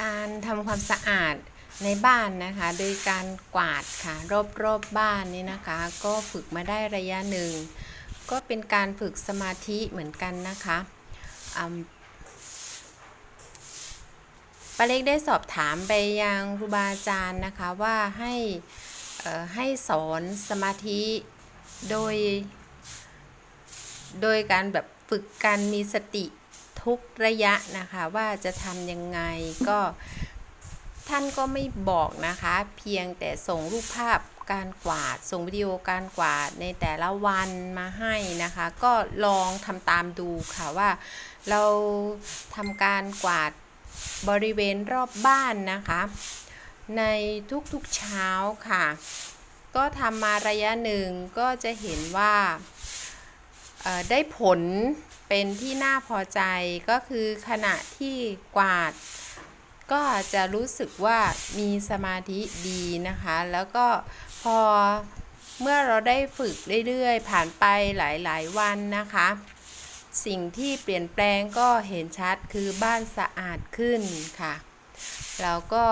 การทำความสะอาดในบ้านนะคะโดยการกวาดค่ะรอบรอบบ้านนี่นะคะ ก็ฝึกมาได้ระยะหนึ่ง ก็เป็นการฝึกสมาธิเหมือนกันนะคะป้าเล็กได้สอบถามไปยังครูบาอาจารย์นะคะว่าให้ให้สอนสมาธิโดย โดยการแบบฝึกการมีสติ ทุกระยะนะคะว่าจะทำยังไงก็ท่านก็ไม่บอกนะคะ เพียงแต่ส่งรูปภาพการกวาด ส่งวิดีโอการกวาดในแต่ละวันมาให้นะคะ ก็ลองทำตามดูค่ะว่า เราทำการกวาดบริเวณรอบบ้านนะคะ ในทุกๆเช้าค่ะ ก็ทำมาระยะหนึ่งก็จะเห็นว่าได้ผล เป็นที่น่าพอใจก็คือขณะที่กวาด ก็จะรู้สึกว่ามีสมาธิดีนะคะ แล้วก็พอเมื่อเราได้ฝึกเรื่อยๆ ผ่านไปหลายๆ วันนะคะ สิ่งที่เปลี่ยนแปลงก็เห็นชัดคือบ้านสะอาดขึ้นค่ะ แล้วก็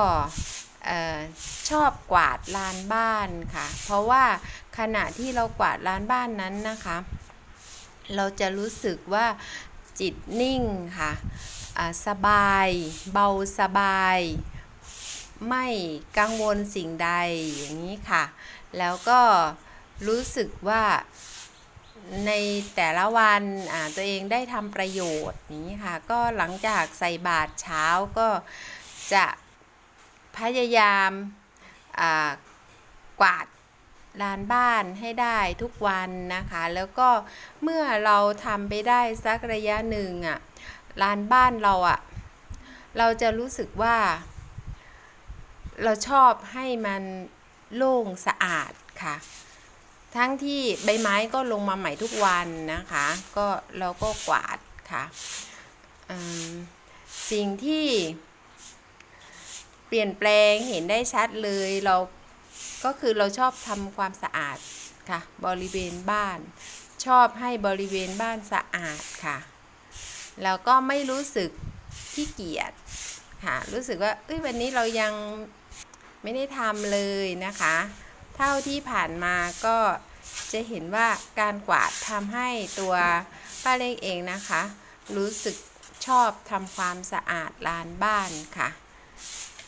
ชอบกวาดลานบ้านค่ะ เพราะว่าขณะที่เรากวาดลานบ้านนั้นนะคะ เราจะรู้สึกว่าจิตนิ่งค่ะสบาย เบาสบาย ไม่กังวลสิ่งใดอย่างนี้ค่ะ แล้วก็รู้สึกว่าในแต่ละวันตัวเองได้ทำประโยชน์นี้ค่ะ ก็หลังจากใส่บาตรเช้าก็จะพยายามกวาด ลานบ้านให้ได้ทุกวันนะคะ แล้วก็เมื่อเราทำไปได้สักระยะหนึ่งอะลานบ้านเราอะเราจะรู้สึกว่า เราชอบให้มันโล่งสะอาดค่ะ ทั้งที่ใบไม้ก็ลงมาใหม่ทุกวันนะคะ ก็เราก็กวาดค่ะสิ่งที่เปลี่ยนแปลงเห็นได้ชัดเลยเรา ก็คือเราชอบทำความสะอาดค่ะ บริเวณบ้าน ชอบให้บริเวณบ้านสะอาดค่ะ แล้วก็ไม่รู้สึกขี้เกียจค่ะ รู้สึกว่าเอ้ยวันนี้เรายังไม่ได้ทำเลยนะคะ เท่าที่ผ่านมาก็จะเห็นว่าการกวาดทำให้ตัวป้าเล็กเองนะคะ รู้สึกชอบทำความสะอาดลานบ้านค่ะ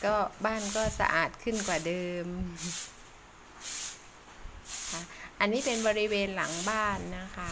ก็บ้านก็สะอาดขึ้นกว่าเดิม คะ อันนี้เป็นบริเวณหลังบ้านนะคะ